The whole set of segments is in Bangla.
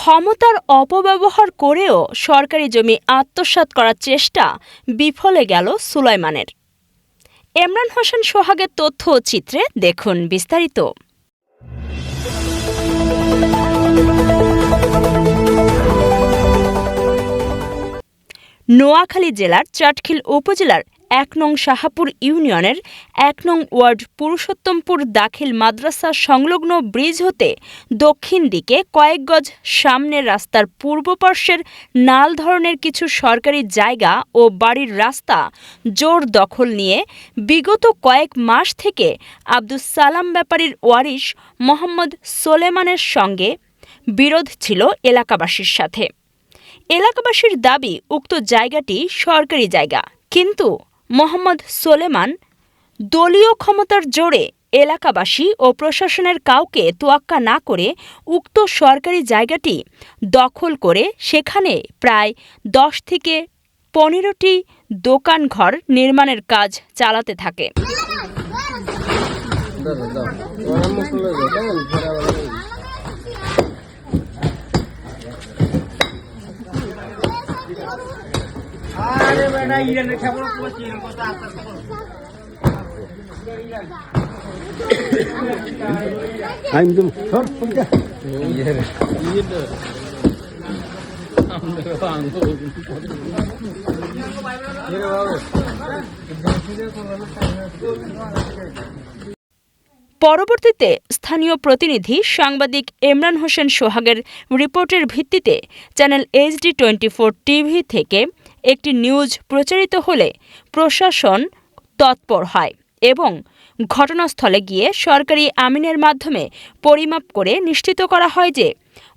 ক্ষমতার অপব্যবহার করেও সরকারি জমি আত্মসাৎ করার চেষ্টা বিফলে গেল সুলাইমানের। এমরান হোসেন সোহাগের তথ্য ও চিত্রে দেখুন বিস্তারিত। নোয়াখালী জেলার চাটখিল উপজেলার এক নং শাহাপুর ইউনিয়নের এক নং ওয়ার্ড পুরুষোত্তমপুর দাখিল মাদ্রাসা সংলগ্ন ব্রিজ হতে দক্ষিণ দিকে কয়েক গজ সামনের রাস্তার পূর্ব পার্শ্বের নাল ধরনের কিছু সরকারি জায়গা ও বাড়ির রাস্তা জোর দখল নিয়ে বিগত কয়েক মাস থেকে আব্দুস সালাম ব্যাপারীর ওয়ারিশ মোহাম্মদ সোলেমানের সঙ্গে বিরোধ ছিল এলাকাবাসীর সাথে। এলাকাবাসীর দাবি, উক্ত জায়গাটি সরকারি জায়গা, কিন্তু মোহাম্মদ সোলেমান দলীয় ক্ষমতার জোরে এলাকাবাসী ও প্রশাসনের কাউকে তোয়াক্কা না করে উক্ত সরকারি জায়গাটি দখল করে সেখানে প্রায় দশ থেকে পনেরোটি দোকান ঘর নির্মাণের কাজ চালাতে থাকে। আরে বেটা ইরানের খবর করছি এর কথা আস্তে আস্তে করো। আমি তুমি পরবর্তীতে স্থানীয় প্রতিনিধি সাংবাদিক ইমরান হোসেন সোহাগের রিপোর্টের ভিত্তিতে channel HD twenty four TV থেকে একটি নিউজ প্রচারিত হলে প্রশাসন তৎপর হয় এবং ঘটনাস্থলে গিয়ে সরকারি আমিনের মাধ্যমে পরিমাপ করে নিশ্চিত করা হয় যে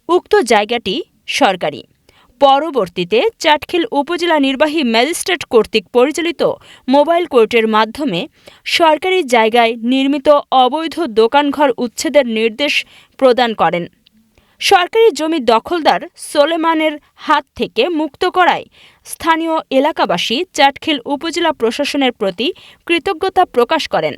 উক্ত জায়গাটি সরকারি। পরবর্তীতে চাটখিল উপজেলা নির্বাহী ম্যাজিস্ট্রেট কর্তৃক পরিচালিত মোবাইল কোর্টের মাধ্যমে সরকারি জায়গায় নির্মিত অবৈধ দোকানঘর উচ্ছেদের নির্দেশ প্রদান করেন। সরকারি জমি দখলদার সোলেমানের হাত থেকে মুক্ত করায় স্থানীয় এলাকাবাসী চাটখিল উপজেলা প্রশাসনের প্রতি কৃতজ্ঞতা প্রকাশ করেন।